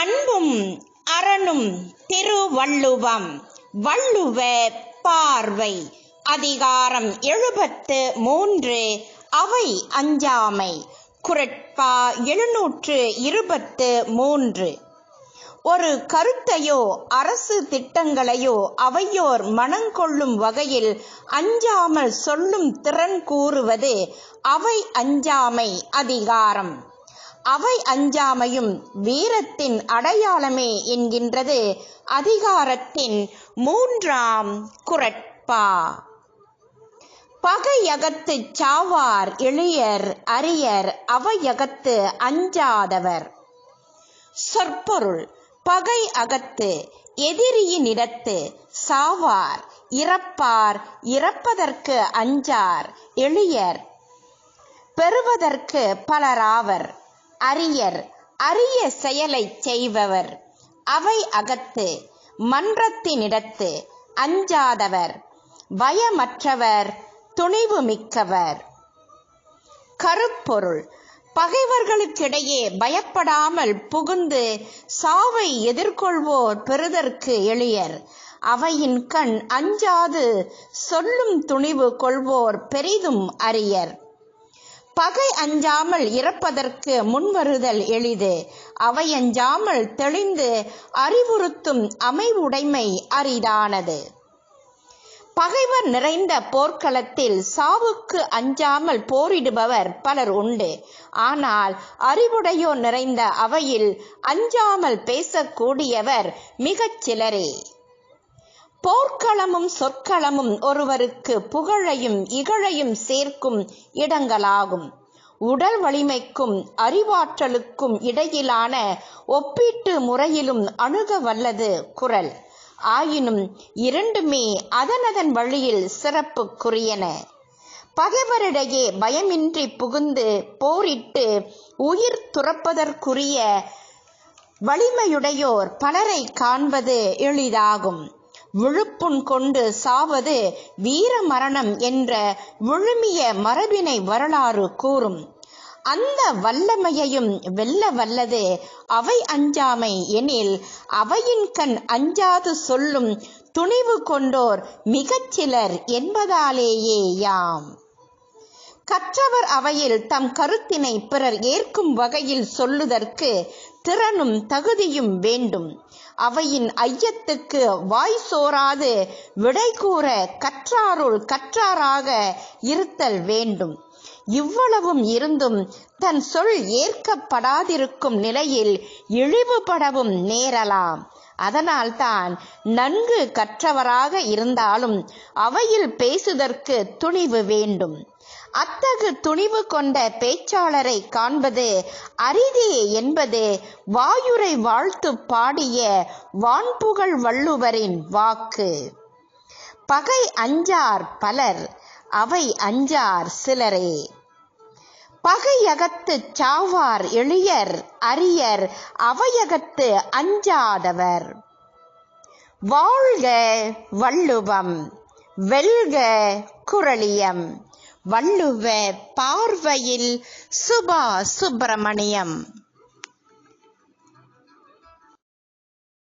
அன்பும் அரணும் திருவள்ளுவம். வள்ளுவ பார்வை. அதிகாரம் எழுபத்து மூன்று. அவை அஞ்சாமை. குரட்பா எழுநூற்று இருபத்து மூன்று. ஒரு கருத்தையோ அரசு திட்டங்களையோ அவையோர் மனங்கொள்ளும் வகையில் அஞ்சாமல் சொல்லும் திறன் கூறுவது அவை அஞ்சாமை அதிகாரம். அவை அஞ்சாமையும் வீரத்தின் அடையாளமே என்கின்றது. அதிகாரத்தின் மூன்றாம் குரட்பா. பகையகத்துச் சாவார் எளியர் அரியர் அவையகத்து அஞ்சாதவர். சொற்பொருள் பகை அகத்து எதிரியினிடத்து சாவார் இறப்பார் இறப்பதற்கு அஞ்சார் எளியர் பெறுவதற்கு பலராவர். அரியர் அரிய செயலைச் செய்பவர். அவை அகத்து மன்றத்தினிடத்து அஞ்சாதவர். பயமற்றவர் துணிவு மிக்கவர் கருப்பொருள் பகைவர்களுக்கிடையே பயப்படாமல் புகுந்து சாவை எதிர்கொள்வோர் பெறுதற்கு எளியர். அவையின் கண் அஞ்சாது சொல்லும் துணிவு கொள்வோர் பெரிதும் அரியர். பகை அஞ்சாமல் இறப்பதற்கு முன்வருதல் எளிது. அவை அஞ்சாமல் தெளிந்து அறிவுறுத்தும் அமைவுடைமை அரிதானது. பகைவர் நிறைந்த போர்க்களத்தில் சாவுக்கு அஞ்சாமல் போரிடுபவர் பலர் உண்டு. ஆனால் அறிவுடையோர் நிறைந்த அவையில் அஞ்சாமல் பேசக்கூடியவர் மிகச் சிலரே போர்க்களமும் சொற்களமும் ஒருவருக்கு புகழையும் இகழையும் சேர்க்கும் இடங்களாகும். உடல் வலிமைக்கும் அறிவாற்றலுக்கும் இடையிலான ஒப்பீட்டு முறையிலும் அணுக வல்லது குரல். ஆயினும் இரண்டுமே அதனதன் வழியில் சிறப்புக்குரியன. பகைவரிடையே பயமின்றி புகுந்து போரிட்டு உயிர் துறப்பதற்குரிய வலிமையுடையோர் பலரை காண்பது எளிதாகும். விழுப்புண் கொண்டு சாவது வீர மரணம் என்ற விழுமிய மரபினை வரலாறு கூறும். அந்த வல்லமையையும் வெல்ல வல்லது அவை அஞ்சாமை எனில் அவையின் கண் அஞ்சாது சொல்லும் துணிவு கொண்டோர் மிகச் சிலர் என்பதாலேயே யாம். கற்றவர் அவையில் தம் கருத்தினை பிறர் ஏற்கும் வகையில் சொல்லுதற்கு திறனும் தகுதியும் வேண்டும். அவையின் ஐயத்துக்கு வாய் சோராது விடை கூற கற்றாருள் கற்றாராக இருத்தல் வேண்டும். இவ்வளவும் இருந்தும் தன் சொல் ஏற்கப்படாதிருக்கும் நிலையில் இழிவுபடவும் நேரலாம். அதனால்தான் நன்கு கற்றவராக இருந்தாலும் அவையில் பேசுதற்கு துணிவு வேண்டும். அத்தகு துணிவு கொண்ட பேச்சாளரை காண்பது அரிதே என்பது வாயுரை வாழ்த்து பாடிய வான்புகழ் வள்ளுவரின் வாக்கு. பகை அஞ்சார் பலர் அவை அஞ்சார் சிலரே. பகையகத்து சாவார் எளியர் அரியர் அவையகத்து அஞ்சாதவர். வாழ்க வள்ளுவம் வெல்க குரளியம் வள்ளுவ பார்வையில் சுபா சுப்பிரமணியம்.